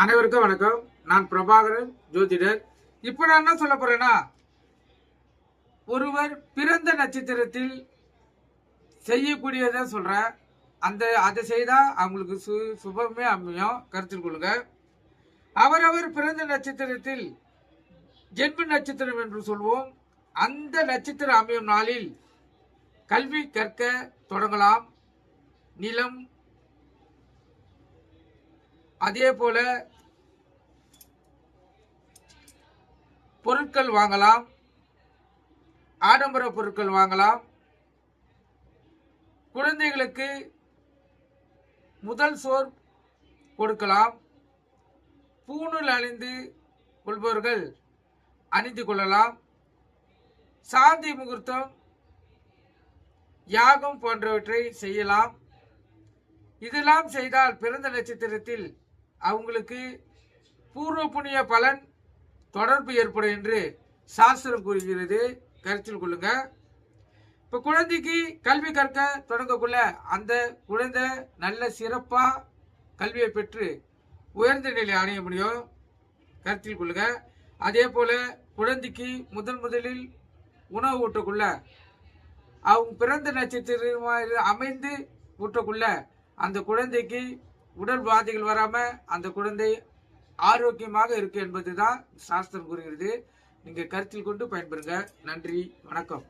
அனைவருக்கும் வணக்கம். நான் பிரபாகரன் ஜோதிடர். இப்போ நான் என்ன சொல்ல போறேன்னா ஒருவர் பிறந்த நட்சத்திரத்தில் செய்யக்கூடியதை சொல்கிறேன் அந்த அதை செய்தா அவங்களுக்கு சு சுபமே அமையும். கருத்தில் கொள்ளுங்க. அவரவர் பிறந்த நட்சத்திரத்தில் ஜென்ம நட்சத்திரம் என்று சொல்வோம். அந்த நட்சத்திரம் அமையும் நாளில் கல்வி கற்க தொடங்கலாம். நிலம் அதே போல பொருட்கள் வாங்கலாம் ஆடம்பர பொருட்கள் வாங்கலாம். குழந்தைகளுக்கு முதல் சோர் கொடுக்கலாம். பூணூல் அணிந்து கொள்பவர்கள் அணிந்து கொள்ளலாம். சாந்தி முகூர்த்தம் யாகம் போன்றவற்றை செய்யலாம். இதெல்லாம் செய்தால் பிறந்த நட்சத்திரத்தில் அவங்களுக்கு பூர்வ புண்ணிய பலன் தொடர்பு ஏற்படும் என்று சாஸ்திரம் கூறுகிறது. கருத்தில் கொள்ளுங்க. இப்போ குழந்தைக்கு கல்வி கற்க தொடங்கக்குள்ள அந்த குழந்தை நல்ல சிறப்பாக கல்வியை பெற்று உயர்ந்த நிலை அடைய முடியும். கருத்தில் கொள்ளுங்க. அதே போல் குழந்தைக்கு முதன் முதலில் உணவு ஊட்டக்குள்ள அவங்க பிறந்த நட்சத்திரமாக அமைந்து ஊட்டக்குள்ள அந்த குழந்தைக்கு உடல் பாதைகள் வராமல் அந்த குழந்தை ஆரோக்கியமாக இருக்கு என்பதுதான் சாஸ்திரம் கூறுகிறது. நீங்கள் கருத்தில் கொண்டு பயன்பெறுங்க. நன்றி. வணக்கம்.